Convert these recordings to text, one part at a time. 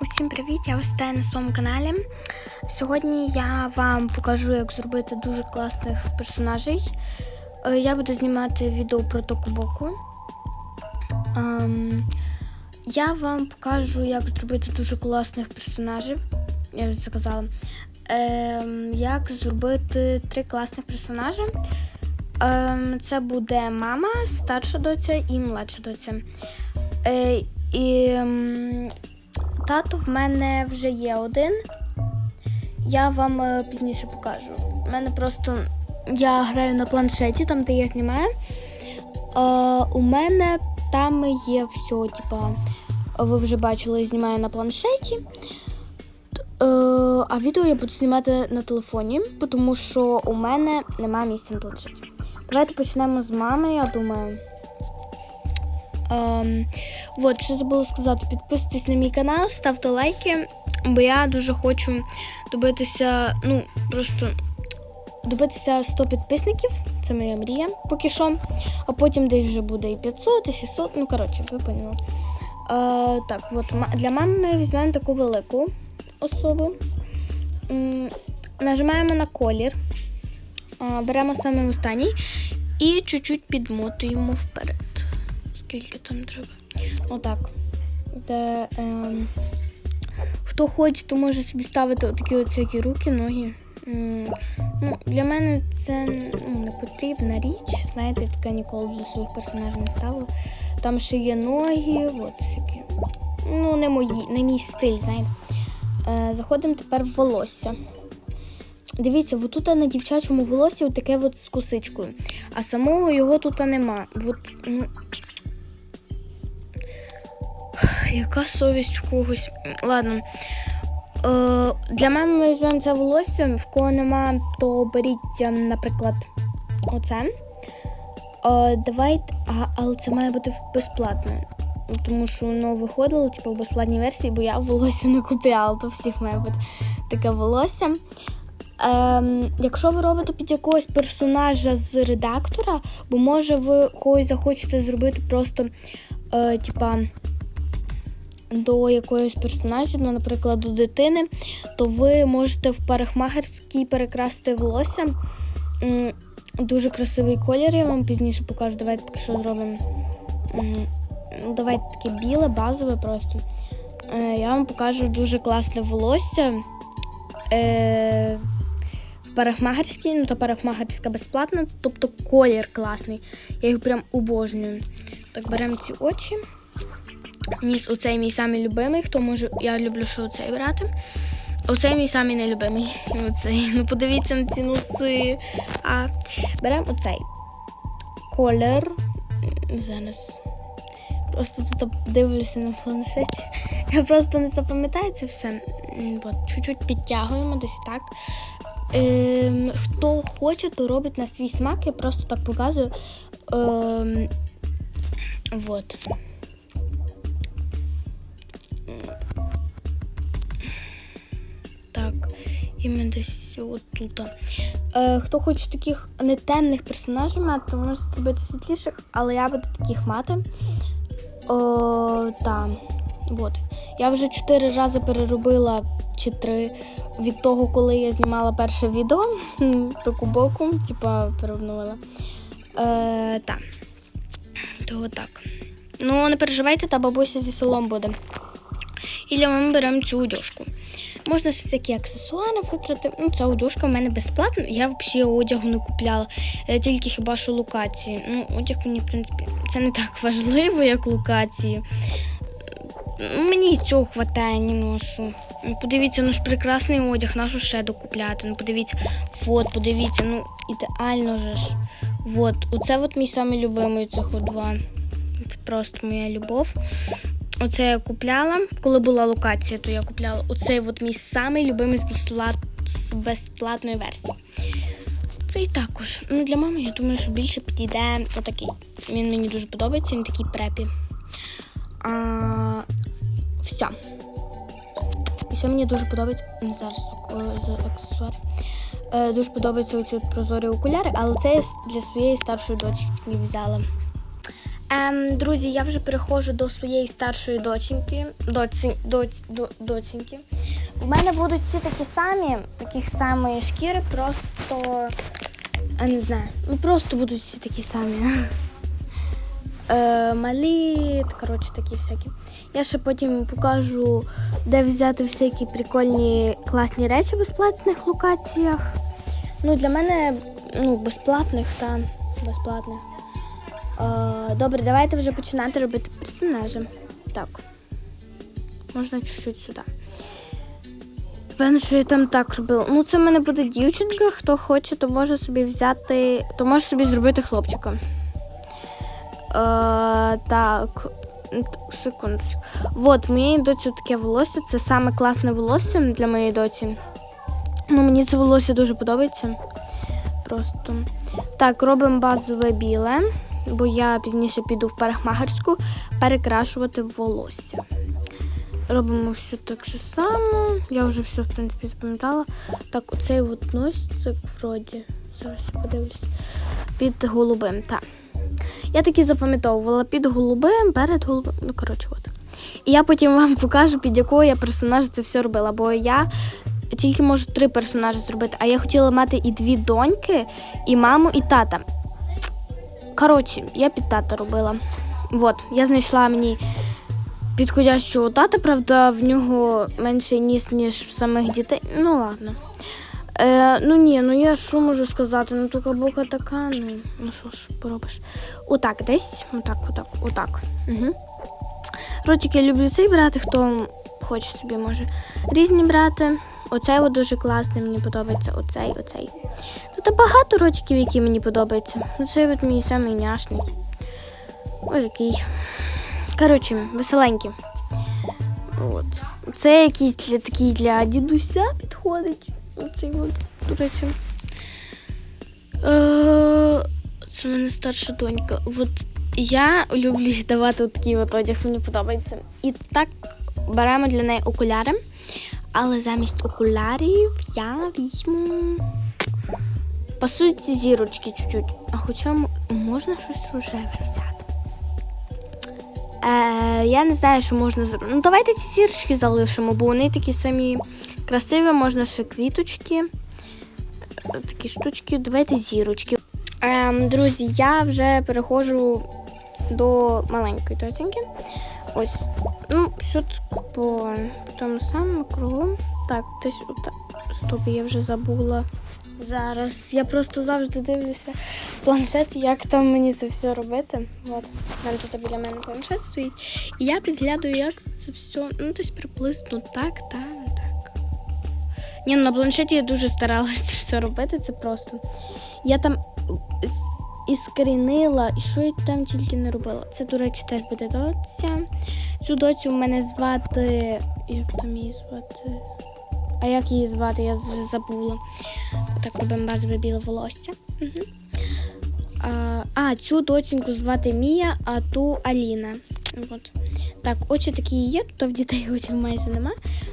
Усім привіт! Я вас вітаю на своєму каналі. Сьогодні я вам покажу, як зробити дуже класних персонажей. Е, Я буду знімати відео про Токубоку. Ем, Я вам покажу, як зробити дуже класних персонажів. Я вже сказала. Ем, Як зробити три класних персонажі. Ем, Це буде мама, старша доця і младша доця. Е, І тато в мене вже є один. Я вам е, пізніше покажу. У мене просто я граю на планшеті, там де я знімаю. У мене там є все, типа, ви вже бачили, я знімаю на планшеті. Е, а відео я буду знімати на телефоні, тому що у мене немає місця на планшеті. Давайте почнемо з мами, я думаю. Ем, от, що забула сказати, підписуйтесь на мій канал, ставте лайки, бо я дуже хочу добитися, ну, просто добитися 100 підписників. Це моя мрія поки що. А потім десь вже буде і 500, і 600, ну, коротше, ви поняли. Е, так, от, для мами ми візьмемо таку велику особу. Нажимаємо на колір, е, беремо саме останній і чуть-чуть підмотуємо вперед. Скільки там треба? Отак. Де, ем, хто хоче, то може собі ставити такі от всякі руки, ноги. Ну, для мене це ну, не потрібна річ. Знаєте, я таке ніколи для своїх персонажів не ставила. Там ще є ноги, от всякі. Ну, не мої, не мій стиль, знаєте. Е, заходимо тепер в волосся. Дивіться, от тут на дівчачому волосі таке от з косичкою, а самого його тут нема. От, ну, яка совість в когось. Ладно. Е, для мене ми візьмемо це волосся, в кого нема, то беріть, наприклад, оце. Е, давайте, а, але це має бути безплатно. Тому що воно виходило типу, в безплатній версії, бо я волосся не купляла, то всіх має бути таке волосся. Ем, якщо ви робите під якогось персонажа з редактора, бо може ви когось захочете зробити просто е, типа, до якоїсь персонажа, ну, наприклад, до дитини, то ви можете в парикмахерській перекрасити волосся. Дуже красивий колір, я вам пізніше покажу. Давайте поки що зробимо. ну, Давайте таке біле, базове просто. Е, Я вам покажу дуже класне волосся. Е, в парикмахерській, ну та парикмахерська безплатна, тобто колір класний. Я його прям обожнюю. Так, беремо ці очі. Ніс оцей мій самий любимий. Хто може, я люблю, що оцей брати. Оцей мій самий нелюбимий. Оцей. Ну подивіться на ці носи. А беремо оцей колір. Зараз. Просто тут дивлюся на планшеті. Я просто не запам'ятаю це все. Чуть-чуть підтягуємо десь так. Ем, хто хоче, то робить на свій смак. Я просто так показую. Ем, вот. І ми десь отут. Е, хто хоче таких не темних персонажів мати, то може зробити світліших, але я буду таких мати. О, та. От. Я вже чотири рази переробила чи три від того, коли я знімала перше відео таку боку, типа переобновила. Е, так. То отак. Ну, не переживайте, та бабуся зі селом буде. І для мами беремо цю одяжку. Можна ще всякі аксесуари вибрати. Ну, ця одяжка в мене безплатна. Я взагалі одягу не купляла, е, тільки хіба що локації. Ну, одяг мені, в принципі, це не так важливо, як локації. Мені цього вистачає, не. Ну, Подивіться, ну ж прекрасний одяг, нашу ще докупляти. Ну, подивіться, от, подивіться, ну ідеально же ж. От, оце от мій самий любимий цих от два. Це просто моя любов. Оце я купляла. Коли була локація, то я купляла. Оцей от мій самий любимий з, безплатної версії. Цей також. Ну, для мами, я думаю, що більше підійде отакий. Він мені дуже подобається, він такий препі. А, все. І ще мені дуже подобається. Зараз за. Е, дуже подобаються оці прозорі окуляри, але це я для своєї старшої дочки взяла. Ем, друзі, я вже переходжу до своєї старшої доченьки. Доці, доць, до. У мене будуть всі такі самі, таких самої шкіри, просто. Я не знаю. Ну просто будуть всі такі самі. Е, малі, коротше, такі всякі. Я ще потім покажу, де взяти всякі прикольні класні речі в безплатних локаціях. Ну, для мене ну, безплатних та безплатних. Добре, давайте вже починати робити персонажа. Так. Можна чуть-чуть сюди. Певно, що я там так робила. Ну, це в мене буде дівчинка. Хто хоче, то може собі взяти, то може собі зробити хлопчика. Е, так, секундочку. От, в моєї доці таке волосся. Це саме класне волосся для моєї доці. Ну, мені це волосся дуже подобається. Просто. Так, робимо базове біле, бо я пізніше піду в парикмахерську перекрашувати волосся. Робимо все так же само. Я вже все, в принципі, запам'ятала. Так, оцей от носик вроді. Зараз я подивлюсь. Під голубим, так. Я таки запам'ятовувала під голубим, перед голубим. Ну, коротше, от. І я потім вам покажу, під якого я персонажа це все робила. Бо я тільки можу три персонажі зробити, а я хотіла мати і дві доньки, і маму, і тата. Коротше, я під тата робила. От, я знайшла мені підходящого тата, правда, в нього менший ніс, ніж в самих дітей. Ну ладно. Е, ну ні, ну я що можу сказати? Ну така бока така, ну, ну що ж поробиш. Отак десь. Отак, отак, отак. Угу. Ротик я люблю цей брати, хто хоче собі може. Різні брати. Оцей от дуже класний, мені подобається. Оцей, оцей. Тут багато ротиків, які мені подобаються. Ну, Цей от мій самий няшний. Ось який. Коротше, веселенький. От. Це якийсь для такий для дідуся підходить. Оцей от, до речі. Е, Це в мене старша донька. От я люблю давати такий от одяг, мені подобається. І так беремо для неї окуляри. Але замість окулярів я візьму. Пасують зірочки чуть-чуть. А хоча можна щось рожеве взяти. Е, я не знаю, що можна зробити. Ну, давайте ці зірочки залишимо, бо вони такі самі красиві, можна ще квіточки. Е, Такі штучки. Давайте зірочки. Ем, друзі, я вже переходжу до маленької тотінки. Ось. Ну, все так по тому самому кругу. Так, десь ота. Стоп, я вже забула. Зараз я просто завжди дивлюся планшет, як там мені це все робити. От, мене тут біля мене планшет стоїть. І я підглядаю, як це все. Ну, десь приблизно так, там, так. Ні, ну на планшеті я дуже старалася це все робити. Це просто. Я там з- іскрінила, і що я там тільки не робила. Це, до речі, теж буде доця. Цю доцю в мене звати. Як там її звати? А як її звати, я забула. Так робимо біле волосся. Угу. А, а, цю доченьку звати Мія, а ту Аліна. От. Так, очі такі є, тут в дітей очів майже нема.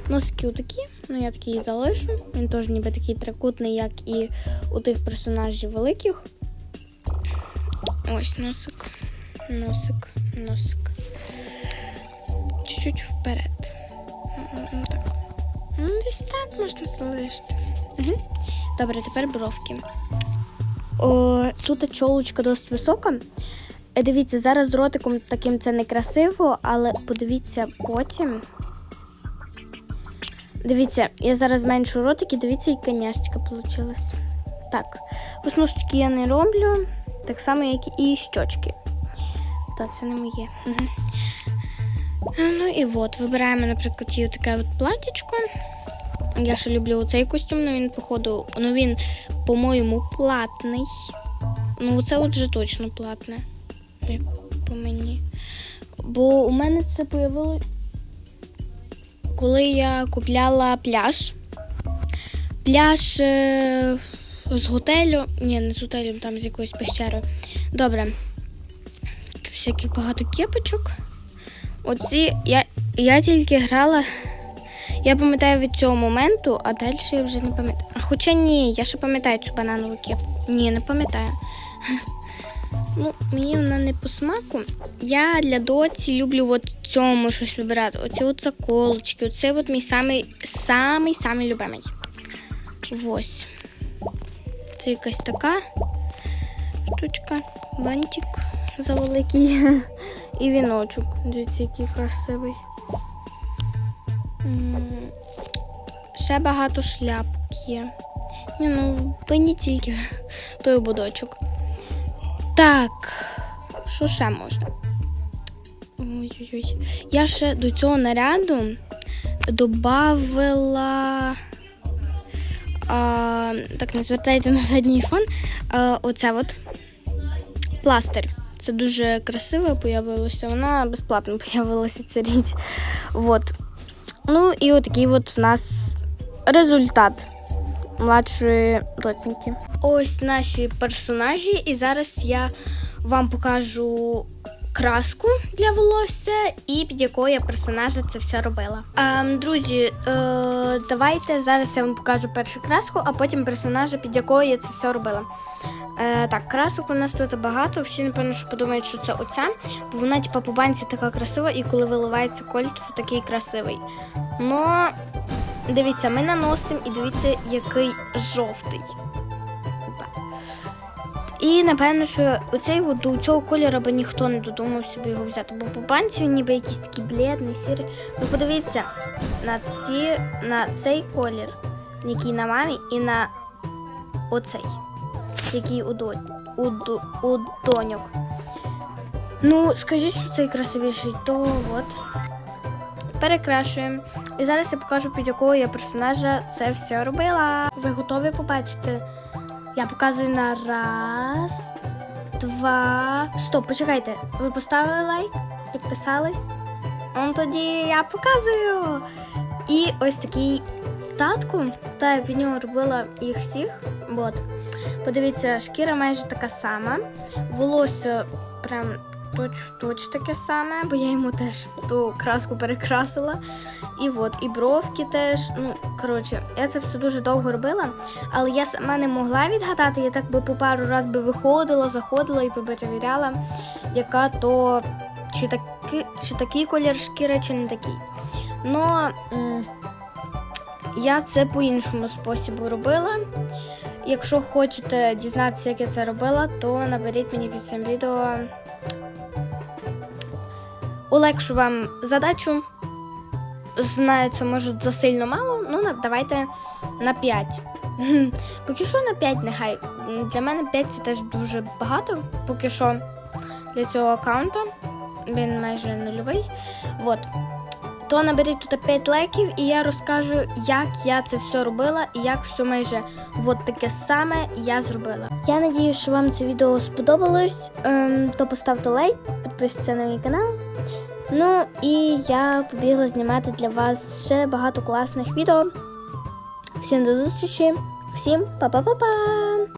Носики отакі, ну я такий залишу. Він теж ніби такий трикутний, як і у тих персонажів великих. Ось носик, носик, носик. Чуть-чуть вперед. М, Так. Ну, десь так можна залишити. Угу. Добре, тепер бровки. О, тут чолочка досить висока. Е, Дивіться, зараз з ротиком таким це не красиво, але подивіться потім. Дивіться, я зараз зменшу ротик і дивіться, яка няшечка вийшла. Так, веснушечки я не роблю, так само, як і щочки. Та, це не моє. Ну і от, вибираємо, наприклад, і таке от платічко. Я ще люблю цей костюм, але він, походу, ну він, по-моєму, платний. Ну, це от вже точно платне. Як по мені. Бо у мене це появило, коли я купляла пляж. Пляж е, з готелю. Ні, не з готелю, там з якоюсь пещерою. Добре. Тут всяких багато кепочок. Оці я, я тільки грала. Я пам'ятаю від цього моменту, а далі я вже не пам'ятаю. А хоча ні, я ще пам'ятаю цю бананову кепку. Ні, не пам'ятаю. Ну, мені вона не по смаку. Я для доці люблю от цьому щось вибирати. Оці от заколочки. Оце от мій самий, самий, самий любимий. Ось. Це якась така штучка, бантик завеликий і віночок. Дивіться, який красивий. Ще багато шляпок є. Ні, ну, не тільки той ободочок. Так, що ще можна? Ой-ой-ой. Я ще до цього наряду додавила. А, так, не звертайте на задній фон. А, оце от пластир. Це дуже красиво появилося. Вона безплатно появилася ця річ. От. Ну і отакий от в нас результат младшої доціньки. Ось наші персонажі, і зараз я вам покажу краску для волосся і під якою я персонажа це все робила. Ем, друзі, е, давайте зараз я вам покажу першу краску, а потім персонажа, під якою я це все робила. Е, так, красок у нас тут багато. Всі, напевно, що подумають, що це оця, бо вона, типа, по банці така красива, і коли виливається колір, то такий красивий. Ну, дивіться, ми наносимо і дивіться, який жовтий. І напевно, що оцей от до цього кольору би ніхто не додумався би його взяти, бо по банці він ніби якийсь такий блідний, сірий. Ну подивіться на ці, на цей колір, який на мамі, і на оцей, який у, до, у, у доньок. Ну, скажіть, що цей красивіший, то от. Перекрашуємо. І зараз я покажу, під якого я персонажа це все робила. Ви готові побачити? Я показую на раз, два. Стоп, почекайте. Ви поставили лайк? Підписались? Тоді я показую. І ось такий татку. Та я під нього робила їх всіх. От. Подивіться, шкіра майже така сама. Волосся прям точ-точ таке саме, бо я йому теж ту краску перекрасила. І от, і бровки теж. Ну, коротше, я це все дуже довго робила, але я сама не могла відгадати. Я так би по пару раз би виходила, заходила і перевіряла, яка то чи, таки, чи такий колір шкіри, чи не такий. М, я це по іншому способу робила. Якщо хочете дізнатися, як я це робила, то наберіть мені під цим відео. Улегшу вам задачу. Знаю, це може засильно мало, ну давайте на 5. Поки що на 5 нехай. Для мене 5 це теж дуже багато. Поки що для цього аккаунта. Він майже нульовий. Вот. То наберіть тут 5 лайків, і я розкажу, як я це все робила і як все майже от таке саме я зробила. Я надію, що вам це відео сподобалось. Ем, то поставте лайк, підпишіться на мій канал. Ну і я побігла знімати для вас ще багато класних відео. Всім до зустрічі, всім па-па-па-па!